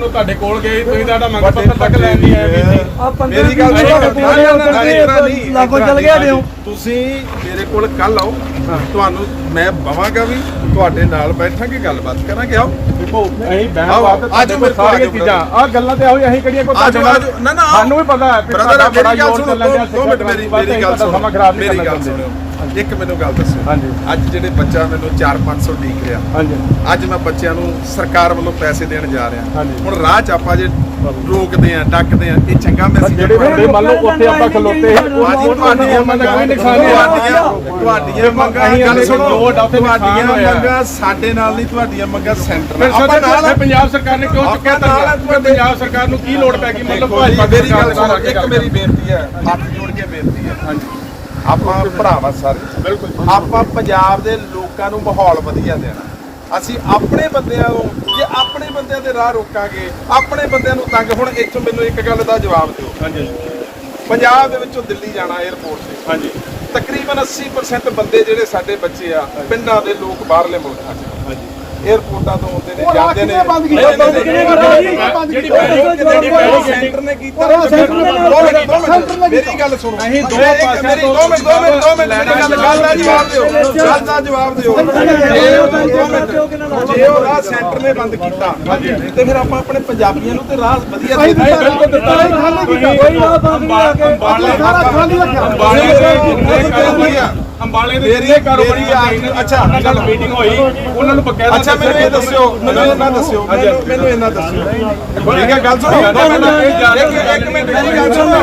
ਨੂੰ ਤੁਹਾਡੇ ਕੋਲ ਗਏ ਤੁਸੀਂ ਤੁਹਾਡਾ ਮੰਗ ਪੱਤਰ ਤੱਕ ਲੈਣ ਨਹੀਂ ਆਏ ਜੀ। ਆ ਪੰਦਰਾਂ ਮੇਰੀ ਗੱਲ ਵੀਹ ਸੁਣੋ ਮਿੰਟ ਪੂਰੇ ਹੋ ਗਏ, ਲਾਗੋ ਚੱਲ ਗਿਆ ਦਿਓ। ਤੁਸੀਂ ਮੇਰੇ ਕੋਲ ਕੱਲ ਆਓ ਤੁਹਾਨੂੰ ਮੈਂ ਬਵਾਂਗਾ ਵੀ ਤੁਹਾਡੇ ਨਾਲ ਬੈਠਾਂਗੇ ਗੱਲਬਾਤ ਕਰਾਂਗੇ ਆਓ। ਅਸੀਂ ਬਹਿਣ ਤੁਹਾਡੇ ਮੇਰੇ ਕੋਲ ਚੀਜ਼ਾਂ। ਆ ਗੱਲਾਂ ਤੇ ਆਹੋ ਅਸੀਂ ਕਿਹੜੀਆਂ ਕੋਈ ਆਜੋ। ਨਾ, ਨਾ। ਸਾਨੂੰ ਵੀ ਪਤਾ ਹੈ ਵੀ ਬ੍ਰਦਰ ਮੇਰੀ ਗੱਲ ਸੁਣੋ ਚੱਲਣ ਡਿਆ ਦੋ ਮਿੰਟ ਮੇਰੀ ਮੇਰੀ ਗੱਲ ਸੁਣੋ। ਇੱਕ ਮੈਨੂੰ ਗੱਲ ਦੱਸੋ। ਹਾਂਜੀ। ਅੱਜ ਜਿਹੜੇ ਬੱਚਾ ਮੈਨੂੰ 4-500 ਡੀਕ ਰਿਹਾ। ਹਾਂਜੀ। ਅੱਜ ਮੈਂ ਬੱਚਿਆਂ ਨੂੰ ਸਰਕਾਰ ਵੱਲੋਂ ਪੈਸੇ ਦੇਣ ਜਾ ਰਿਹਾ। ਹੁਣ ਰਾਹ 'ਚ ਆਪਾਂ ਜੇ ਰੋਕਦੇ ਆ ਡੱਕਦੇ ਆ ਇਹ ਚੰਗਾ ਮੈਸੇਜ ਜਿਹੜੇ ਬੰਦੇ ਮੰਨ ਲਓ ਉੱਥੇ ਆਪਾਂ ਖਲੋਤੇ ਅੱਜ ਤੁਹਾਡੀਆਂ ਮੰਗਾਂ ਕੋਈ ਨੁਕਸਾਨ ਨਹੀਂ ਤੁਹਾਡੀਆਂ ਤੁਹਾਡੀਆਂ ਮੰਗਾਂ ਗੱਲ ਸੁਣੋ ਤੁਹਾਡੀਆਂ ਸਾਡੇ ਨਾਲ ਨਹੀਂ ਤੁਹਾਡੀਆਂ ਮੰਗਾਂ ਸੈਂਟਰ ਫਿਰ ਨਾਲ ਆਪਾਂ ਨਾਲ ਸਰ ਪੰਜਾਬ ਸਰਕਾਰ ਨੇ ਕਿਉਂ ਚੁੱਕਿਆ ਆਪਾਂ ਨਾਲ ਤਾਂ ਪੰਜਾਬ ਸਰਕਾਰ ਨੂੰ ਕੀ ਲੋੜ ਪੈ ਗਈ? ਮਤਲਬ ਦੇਖੋ ਜੀ, ਭਾਜਪਾ ਮੇਰੀ ਗੱਲ ਸਰਕਾਰ ਸੁਣੋ ਦੇ ਇੱਕ ਨਾਲ ਮੇਰੀ ਬੇਨਤੀ ਹੈ ਹੱਥ ਜੋੜ ਕੇ ਬੇਨਤੀ ਹੈ। ਹਾਂਜੀ। ਆਪਾਂ ਭਰਾਵਾ ਸਾਰੇ। ਬਿਲਕੁਲ ਆਪਾਂ ਪੰਜਾਬ ਦੇ ਲੋਕਾਂ ਨੂੰ ਮਾਹੌਲ ਵਧੀਆ ਦੇਣਾ। ਅਸੀਂ ਆਪਣੇ ਬੰਦਿਆਂ ਨੂੰ ਜੇ ਆਪਣੇ ਬੰਦਿਆਂ ਦੇ ਰਾਹ ਰੋਕਾਂਗੇ ਆਪਣੇ ਬੰਦਿਆਂ ਨੂੰ ਤੰਗ ਹੁਣ ਇੱਥੋਂ ਮੈਨੂੰ ਇੱਕ ਗੱਲ ਦਾ ਜਵਾਬ ਦਿਓ। ਹਾਂਜੀ। ਪੰਜਾਬ ਦੇ ਵਿੱਚੋਂ ਦਿੱਲੀ ਜਾਣਾ 에ਅਰਪੋਰਟ ਤੇ। ਹਾਂਜੀ। ਤਕਰੀਬਨ 80% ਬੰਦੇ ਜਿਹੜੇ ਸਾਡੇ ਬੱਚੇ ਆ ਪਿੰਡਾਂ ਦੇ ਲੋਕ ਬਾਹਰਲੇ ਮੁਲਕਾਂ 'ਚ। ਹਾਂਜੀ। 에ਅਰਪੋਰਟਾਂ ਤੋਂ ਆਉਂਦੇ ਨੇ ਜਾਂਦੇ ਨੇ। ਬੰਦ ਨਹੀਂ, ਕੀਤਾ? ਨਹੀਂ, ਨਹੀਂ, ਬੰਦ ਨਹੀਂ, ਕਿਹਨੇ ਕੀਤਾ? ਜਿਹੜੀ ਜਿਹੜੀ ਜਿਹੜੀ ਜਿਹੜੀ ਸੈਂਟਰ ਨੇ ਕੀਤਾ ਉਹ ਸੈਂਟਰ ਨੇ ਦੋ ਮਿੰਟ, ਦੋ ਮਿੰਟ, ਸੈਂਟਰ ਨੇ ਮੇਰੀ ਗੱਲ ਸੁਣੋ। ਅਸੀਂ ਦੋ ਮੇਰੀ- ਪਾਸਿਆਂ ਮੇਰੀ ਤੋਂ ਦੋ ਮਿੰਟ ਦੋ ਮਿੰਟ ਦੋ ਮਿੰਟ ਮੇਰੀ ਗੱਲ ਗੱਲ ਦਾ ਜਵਾਬ ਦਿਓ। ਗੱਲ ਦਾ ਜਵਾਬ ਦਿਓ। ਜੇ ਉਹ ਦੋ ਮਿੰਟ। ਜੇ ਉਹ ਰਾਹ ਸੈਂਟਰ ਨੇ ਬੰਦ ਕੀਤਾ ਤੇ ਫਿਰ ਆਪਾਂ ਆਪਣੇ ਪੰਜਾਬੀਆਂ ਨੂੰ ਤੇ ਰਾਹ ਵਧੀਆ ਦਿੱਤਾ ਬਿਲਕੁਲ ਦਿੱਤਾ। ਹੀ ਖਾਲੀ ਕੀਤਾ। ਕੋਈ ਰਾਹ ਬੰਦ ਨਹੀਂ ਆ ਕੇ ਅੰਬਾਲੇ ਸਾਰਾ ਖਾਲੀ ਰੱਖਿਆ। ਅੰਬਾਲੇ ਦੇ। ਅੰਬਾਲੇ ਦੇ ਕਾਰੋਬਾਰੀ ਅੱਛਾ ਨਾਲ ਮੀਟਿੰਗ ਹੋਈ। ਉਹਨਾਂ ਨੂੰ ਬਕਾਇਦਾ ਅੱਛਾ ਮੈਨੂੰ ਇਹ ਦੱਸਿਓ ਮੈਨੂੰ ਇਹਨਾਂ ਦੱਸਿਓ ਮੈਨੂੰ ਮੈਨੂੰ ਇਹਨਾਂ ਦੱਸਿਓ। ਠੀਕ ਹੈ ਗੱਲ ਸੁਣੋ। ਇੱਕ ਇੱਕ ਮਿੰਟ ਮੇਰੀ ਗੱਲ ਸੁਣੋ।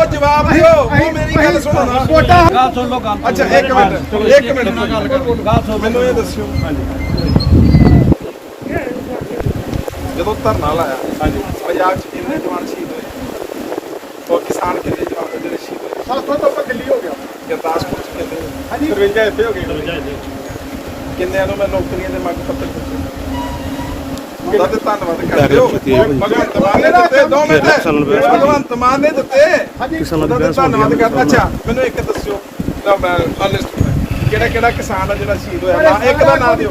ਉਹ ਜਵਾਬ ਦਿਓ। ਉਹ ਮੇਰੀ ਗੱਲ ਸੁਣੋ ਨਾ। ਗੱਲ ਸੁਣ ਲੋ ਗੱਲ ਅੱਛਾ ਇੱਕ ਮਿੰਟ ਇੱਕ ਮਿੰਟ। ਮੈਨੂੰ ਇਹ ਦੱਸਿਓ। ਜਦੋਂ ਧਰਨਾ ਲਾਇਆ ਹਾਂਜੀ। ਪੰਜਾਬ 'ਚ ਕਿੰਨੇ ਜਵਾਨ ਸ਼ਹੀਦ ਹੋਏ? ਔਰ ਕਿਸਾਨ ਕਿੰਨੇ ਜਵਾਨ ਜਿਹੜੇ ਸ਼ਹੀਦ ਹੋਏ? ਸਾਥੋਂ ਤੋਂ ਆਪਾਂ ਦਿੱਲੀ ਹੋ ਗਿਆ। ਗੁਰਦਾਸਪੁਰ 'ਚ ਕਿੰਨੇ? ਹਾਂਜੀ। 53 ਇੱਥੇ ਹੋ ਗਏ। ਕਿੰਨਿਆਂ ਨੂੰ ਮੈਂ ਨੌਕਰੀਆਂ ਦੇ ਮੰਗ ਪੱਤਰ ਦਿੱਤੇ ਉਹਦਾ ਤੇ ਧੰਨਵਾਦ ਕਰਦੇ ਹੋ। ਭਗਵੰਤ ਮਾਨ ਨੇ ਦਿੱਤੇ ਦੋ ਮਿੰਟ। ਭਗਵੰਤ ਮਾਨ ਨੇ ਦਿੱਤੇ। ਉਹਦਾ ਤੇ ਧੰਨਵਾਦ ਕਰਦਾ। ਅੱਛਾ ਮੈਨੂੰ ਇੱਕ ਦੱਸਿਓ। ਲਓ ਮੈਂ ਲਿਸਟ ਕਿਹੜਾ ਕਿਹੜਾ ਕਿਸਾਨ ਆ ਜਿਹੜਾ ਸ਼ਹੀਦ ਹੋਇਆ? ਇੱਕ ਦਾ ਨਾਂ ਦਿਓ।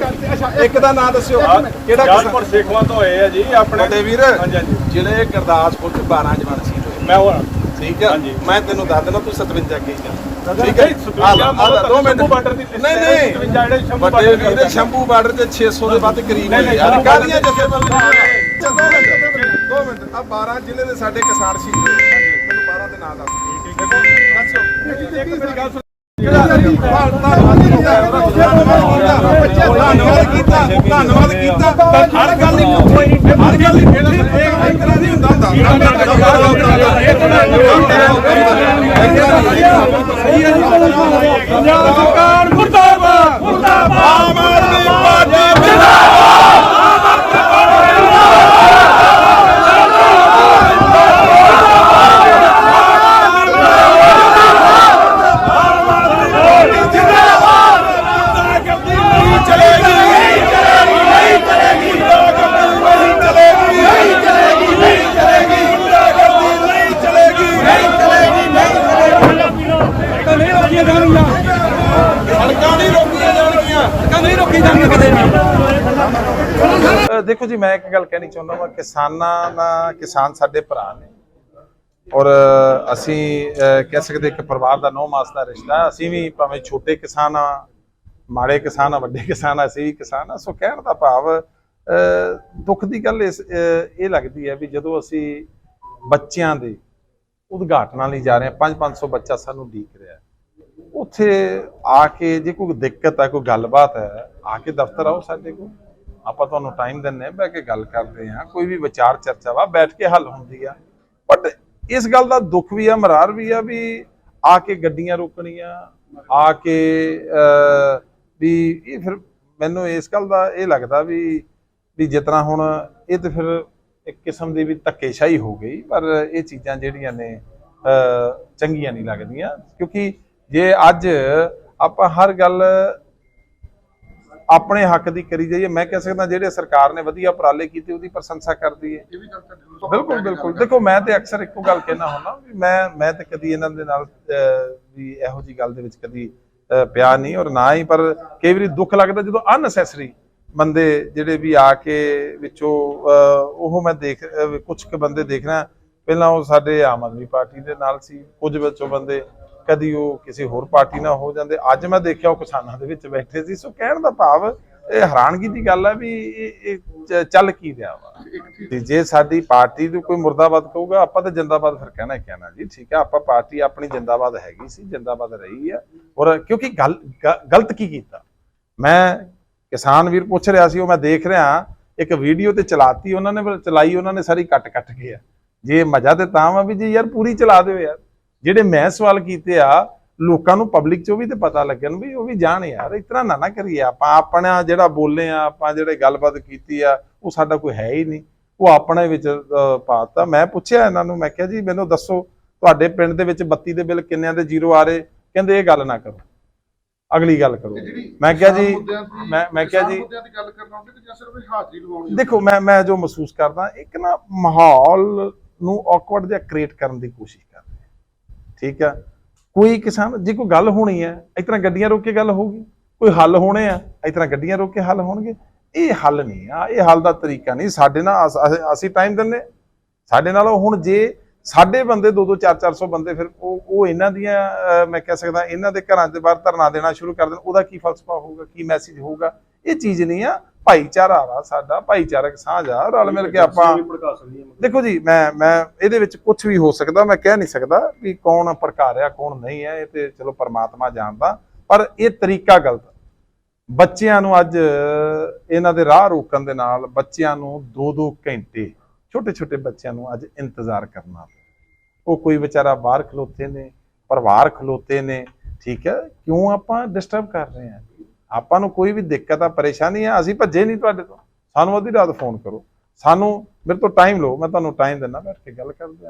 ਇੱਕ ਦਾ ਨਾਂ ਦੱਸਿਓ। ਕਿਹੜਾ ਕਿਸਾਨ? ਸੇਖਵਾਂ ਤੋਂ ਹੋਏ ਆ ਜੀ ਆਪਣੇ। ਵੱਡੇ ਵੀਰ ਹਾਂਜੀ ਹਾਂਜੀ। ਜਿਹੜੇ ਗੁਰਦਾਸਪੁਰ ਚ 12 ਜਵਾਨ ਸ਼ਹੀਦ ਹੋਏ। ਮੈਂ ਹੋਰ ਠੀਕ ਹੈ ਹਾਂਜੀ। ਮੈਂ ਤੈਨੂੰ ਦੱਸ ਦੇਣਾ ਤੂੰ 57 ਅੱਗੇ ਜਾ। ਠੀਕ ਹੈ ਆ ਦੋ ਮਿੰਟ ਨਹੀਂ ਨਹੀਂ ਵੱਡੇ ਵੀਰ ਦੇ ਸ਼ੰਭੂ ਬਾਰਡਰ ਤੇ 600 ਦੇ ਵੱਧ ਕਰੀਬ ਹੈ ਯਾਰ ਕਾਹਦੀਆਂ ਜਥੇਬੰਦੀਆਂ ਦੋ ਮਿੰਟ ਆ 12 ਜ਼ਿਲ੍ਹੇ ਦੇ ਸਾਡੇ ਕਿਸਾਨ ਸ਼ਹੀਦ ਹੋਏ ਮੈਨੂੰ 12 ਦੇ ਨਾਂ ਦੱਸ ਧੰਨਵਾਦ ਕੀਤਾ ਧੰਨਵਾਦ ਕੀਤਾ ਹਰ ਗੱਲ ਇੱਕ ਹਰ ਗੱਲ ਇੱਕ ਤਰ੍ਹਾਂ ਦੀ ਹੁੰਦਾ ਹੁੰਦਾ 감사합니다. ਜੀ ਮੈਂ ਇੱਕ ਗੱਲ ਕਹਿਣੀ ਚਾਹੁੰਦਾ ਹਾਂ ਕਿਸਾਨਾਂ ਦਾ ਕਿਸਾਨ ਸਾਡੇ ਭਰਾ ਨੇ। ਔਰ ਅਸੀਂ ਕਹਿ ਸਕਦੇ ਇੱਕ ਪਰਿਵਾਰ ਦਾ ਨੌ ਮਾਸ ਦਾ ਰਿਸ਼ਤਾ ਅਸੀਂ ਵੀ ਭਾਵੇਂ ਛੋਟੇ ਕਿਸਾਨ ਆ ਮਾੜੇ ਕਿਸਾਨ ਆ ਵੱਡੇ ਕਿਸਾਨ ਆ ਅਸੀਂ ਵੀ ਕਿਸਾਨ ਆ ਸੋ ਕਹਿਣ ਦਾ ਭਾਵ ਅ, ਦੁੱਖ ਦੀ ਗੱਲ ਇਸ ਇਹ ਲੱਗਦੀ ਹੈ ਵੀ ਜਦੋਂ ਅਸੀਂ ਬੱਚਿਆਂ ਦੇ ਉਦਘਾਟਨਾਂ ਲਈ ਜਾ ਰਹੇ ਹਾਂ 5-500 ਬੱਚਾ ਸਾਨੂੰ ਉਡੀਕ ਰਿਹਾ ਉੱਥੇ ਆ ਕੇ ਜੇ ਕੋਈ ਦਿੱਕਤ ਹੈ ਕੋਈ ਗੱਲਬਾਤ ਹੈ ਆ ਕੇ ਦਫ਼ਤਰ ਆਓ ਸਾਡੇ ਕੋਲ। ਆਪਾਂ ਤੁਹਾਨੂੰ ਟਾਈਮ ਦਿੰਨੇ ਆ ਬਹਿ ਕੇ ਗੱਲ ਕਰਦੇ ਹਾਂ, ਕੋਈ ਵੀ ਵਿਚਾਰ ਚਰਚਾ ਵਾ, ਬੈਠ ਕੇ ਹੱਲ ਹੁੰਦੀ ਆ। ਬਟ ਇਸ ਗੱਲ ਦਾ ਦੁੱਖ ਵੀ ਆ, ਮਰਾਰ ਵੀ ਆ ਵੀ ਆ ਕੇ ਗੱਡੀਆਂ ਰੋਕਣੀਆਂ, ਆ ਕੇ ਵੀ ਇਹ ਫਿਰ ਮੈਨੂੰ ਇਸ ਗੱਲ ਦਾ ਇਹ ਲੱਗਦਾ ਵੀ ਵੀ ਜਿਤਨਾ ਹੁਣ ਇਹ ਤੇ ਫਿਰ ਇੱਕ ਕਿਸਮ ਦੀ ਵੀ ਧੱਕੇਸ਼ਾਹੀ ਹੋ ਗਈ, ਪਰ ਇਹ ਚੀਜ਼ਾਂ ਜਿਹੜੀਆਂ ਨੇ ਚੰਗੀਆਂ ਨਹੀਂ ਲੱਗਦੀਆਂ। ਕਿਉਂਕਿ ਜੇ ਅੱਜ ਆਪਾਂ ਹਰ ਗੱਲ ਆਪਣੇ ਹੱਕ ਦੀ ਕਰੀ ਜਾਈਏ। ਮੈਂ ਕਹਿ ਸਕਦਾ ਜਿਹੜੇ ਸਰਕਾਰ ਨੇ ਵਧੀਆ ਉਪਰਾਲੇ ਕੀਤੇ ਉਹਦੀ ਪ੍ਰਸ਼ੰਸਾ ਕਰਦੀ ਹੈ ਬਿਲਕੁਲ ਬਿਲਕੁਲ। ਦੇਖੋ ਮੈਂ ਤੇ ਅਕਸਰ ਇੱਕੋ ਗੱਲ ਕਹਿਣਾ ਹੁੰਦਾ ਵੀ ਮੈਂ ਮੈਂ ਤੇ ਕਦੀ ਇਹਨਾਂ ਦੇ ਨਾਲ ਵੀ ਇਹੋ ਜੀ ਗੱਲ ਦੇ ਵਿੱਚ ਕਦੀ ਪਿਆ ਨਹੀਂ ਔਰ ਨਾ ਹੀ ਪਰ ਕਈ ਵਾਰੀ ਦੁੱਖ ਲੱਗਦਾ ਜਦੋਂ ਅਨਨੈਸੈਸਰੀ ਬੰਦੇ ਜਿਹੜੇ ਵੀ ਆ ਕੇ ਵਿੱਚੋਂ ਉਹ ਮੈਂ ਦੇਖ ਕੁਝ ਕੁ ਬੰਦੇ ਦੇਖ ਰਿਹਾ। ਪਹਿਲਾਂ ਉਹ ਸਾਡੇ ਆਮ ਆਦਮੀ ਪਾਰਟੀ ਦੇ ਨਾਲ ਸੀ ਕੁਝ ਵਿੱਚੋਂ ਬੰਦੇ ਕਦੀ ਉਹ ਕਿਸੇ ਹੋਰ ਪਾਰਟੀ ਨਾਲ ਹੋ ਜਾਂਦੇ। ਅੱਜ ਮੈਂ ਦੇਖਿਆ ਉਹ ਕਿਸਾਨਾਂ ਦੇ ਵਿੱਚ ਬੈਠੇ ਸੀ। ਸੋ ਕਹਿਣ ਦਾ ਭਾਵ, ਇਹ ਹੈਰਾਨਗੀ ਦੀ ਗੱਲ ਹੈ ਵੀ ਇਹ ਚੱਲ ਕੀ ਰਿਹਾ ਵਾ। ਤੇ ਜੇ ਸਾਡੀ ਪਾਰਟੀ ਨੂੰ ਕੋਈ ਮੁਰਦਾਬਾਦ ਕਹੂਗਾ, ਆਪਾਂ ਤਾਂ ਜਿੰਦਾਬਾਦ ਫਿਰ ਕਹਿਣਾ ਹੀ ਕਹਿਣਾ ਜੀ। ਠੀਕ ਹੈ, ਆਪਾਂ ਪਾਰਟੀ ਆਪਣੀ ਜਿੰਦਾਬਾਦ ਹੈਗੀ ਸੀ, ਜਿੰਦਾਬਾਦ ਰਹੀ ਆ। ਔਰ ਕਿਉਂਕਿ ਗੱਲ ਗਲਤ ਕੀ ਕੀਤਾ? ਮੈਂ ਕਿਸਾਨ ਵੀਰ ਪੁੱਛ ਰਿਹਾ ਸੀ, ਉਹ ਮੈਂ ਦੇਖ ਰਿਹਾ ਇੱਕ ਵੀਡੀਓ ਤੇ ਚਲਾਤੀ, ਉਹਨਾਂ ਨੇ, ਚਲਾਈ, ਉਹਨਾਂ ਨੇ ਸਾਰੀ ਕੱਟ ਕੱਟ ਕੇ ਆ। ਜੇ ਮਜ਼ਾ ਤੇ ਤਾਂ ਵਾ ਵੀ ਜੀ ਯਾਰ ਪੂਰੀ ਚਲਾ ਦਿਓ ਯਾਰ। ਜਿਹੜੇ ਮੈਂ ਸਵਾਲ ਕੀਤੇ ਆ ਲੋਕਾਂ ਨੂੰ ਪਬਲਿਕ ਚੋਂ ਵੀ ਤੇ ਪਤਾ ਲੱਗਣ ਵੀ ਉਹ ਵੀ ਜਾਣ ਯਾਰ ਇਤਨਾ ਨਾ ਨਾ ਕਰੀਏ ਆਪਾਂ ਆਪਣਾ ਜਿਹੜਾ ਬੋਲੇ ਆ ਆਪਾਂ ਜਿਹੜੇ ਗੱਲਬਾਤ ਕੀਤੀ ਆ ਉਹ ਸਾਡਾ ਕੋਈ ਹੈ ਹੀ ਨਹੀਂ। ਉਹ ਆਪਣੇ ਵਿੱਚ ਪਾਤਾ। ਮੈਂ ਪੁੱਛਿਆ ਇਹਨਾਂ ਨੂੰ ਮੈਂ ਕਿਹਾ ਜੀ ਮੈਨੂੰ ਦੱਸੋ ਤੁਹਾਡੇ ਪਿੰਡ ਦੇ ਵਿੱਚ ਬੱਤੀ ਦੇ ਬਿੱਲ ਕਿੰਨਿਆਂ ਦੇ ਜ਼ੀਰੋ ਆ ਰਹੇ? ਕਹਿੰਦੇ ਇਹ ਗੱਲ ਨਾ ਕਰੋ। ਅਗਲੀ ਗੱਲ ਕਰੋ। ਮੈਂ ਕਿਹਾ ਜੀ ਮੈਂ ਮੈਂ ਕਿਹਾ ਜੀ ਦੇਖੋ ਮੈਂ ਮੈਂ ਜੋ ਮਹਿਸੂਸ ਕਰਦਾ ਇੱਕ ਨਾ ਮਾਹੌਲ ਨੂੰ ਔਕਵਰਡ ਜਿਹਾ ਕ੍ਰੀਏਟ ਕਰਨ ਦੀ ਕੋਸ਼ਿਸ਼। ਠੀਕ ਆ? ਕੋਈ ਕਿਸਾਨ ਜੇ ਕੋਈ ਗੱਲ ਹੋਣੀ ਹੈ ਇਸ ਤਰ੍ਹਾਂ ਗੱਡੀਆਂ ਰੋਕ ਕੇ ਗੱਲ ਹੋਊਗੀ? ਕੋਈ ਹੱਲ ਹੋਣੇ ਆ, ਇਸ ਤਰ੍ਹਾਂ ਗੱਡੀਆਂ ਰੋਕ ਕੇ ਹੱਲ ਹੋਣਗੇ? ਇਹ ਹੱਲ ਨਹੀਂ ਆ, ਇਹ ਹੱਲ ਦਾ ਤਰੀਕਾ ਨਹੀਂ। ਸਾਡੇ ਨਾਲ ਅਸ- ਅਸੀਂ ਟਾਈਮ ਦਿੰਨੇ ਸਾਡੇ ਨਾਲ ਹੁਣ ਜੇ ਸਾਡੇ ਬੰਦੇ 2-2 4-400 ਬੰਦੇ ਫਿਰ ਉਹ ਉਹ ਇਹਨਾਂ ਦੀਆਂ ਮੈਂ ਕਹਿ ਸਕਦਾ ਇਹਨਾਂ ਦੇ ਘਰਾਂ ਦੇ ਬਾਹਰ ਧਰਨਾ ਦੇਣਾ ਸ਼ੁਰੂ ਕਰ ਦੇਣ, ਉਹਦਾ ਕੀ ਫਲਸਫਾ ਹੋਊਗਾ, ਕੀ ਮੈਸੇਜ ਹੋਊਗਾ? ਇਹ ਚੀਜ਼ ਨਹੀਂ ਆ। ਭਾਈਚਾਰਾ ਵਾ ਸਾਡਾ ਭਾਈਚਾਰਕ ਸਾਂਝ ਆ ਰਲ ਮਿਲ ਕੇ ਆਪਾਂ ਦੇਖੋ ਜੀ ਮੈਂ ਮੈਂ ਇਹਦੇ ਵਿੱਚ ਕੁਝ ਵੀ ਹੋ ਸਕਦਾ ਮੈਂ ਕਹਿ ਨਹੀਂ ਸਕਦਾ ਵੀ ਕੌਣ ਪ੍ਰਕਾਰ ਆ ਕੌਣ ਨਹੀਂ ਹੈ ਇਹ ਤੇ ਚਲੋ ਪਰਮਾਤਮਾ ਜਾਣਦਾ ਪਰ ਇਹ ਤਰੀਕਾ ਗਲਤ ਬੱਚਿਆਂ ਨੂੰ ਅੱਜ ਇਹਨਾਂ ਦੇ ਰਾਹ ਰੋਕਣ ਦੇ ਨਾਲ ਬੱਚਿਆਂ ਨੂੰ 2-2 ਘੰਟੇ ਛੋਟੇ ਛੋਟੇ ਬੱਚਿਆਂ ਨੂੰ ਅੱਜ ਇੰਤਜ਼ਾਰ ਕਰਨਾ ਉਹ ਕੋਈ ਵਿਚਾਰਾ ਬਾਹਰ ਖਲੋਤੇ ਨੇ ਪਰਿਵਾਰ ਖਲੋਤੇ ਨੇ ਠੀਕ ਹੈ ਕਿਉਂ ਆਪਾਂ ਡਿਸਟਰਬ ਕਰ ਰਹੇ ਹਾਂ? ਆਪਾਂ ਨੂੰ ਕੋਈ ਵੀ ਦਿੱਕਤ ਆ, ਪਰੇਸ਼ਾਨੀ ਆ, ਅਸੀਂ ਭੱਜੇ ਨਹੀਂ ਤੁਹਾਡੇ ਤੋਂ। ਸਾਨੂੰ ਅੱਧੀ ਰਾਤ ਫੋਨ ਕਰੋ। ਸਾਨੂੰ ਮੇਰੇ ਤੋਂ ਟਾਈਮ ਲਓ, ਮੈਂ ਤੁਹਾਨੂੰ ਟਾਈਮ ਦਿੰਦਾ, ਬੈਠ ਕੇ ਗੱਲ ਕਰਦੇ ਹਾਂ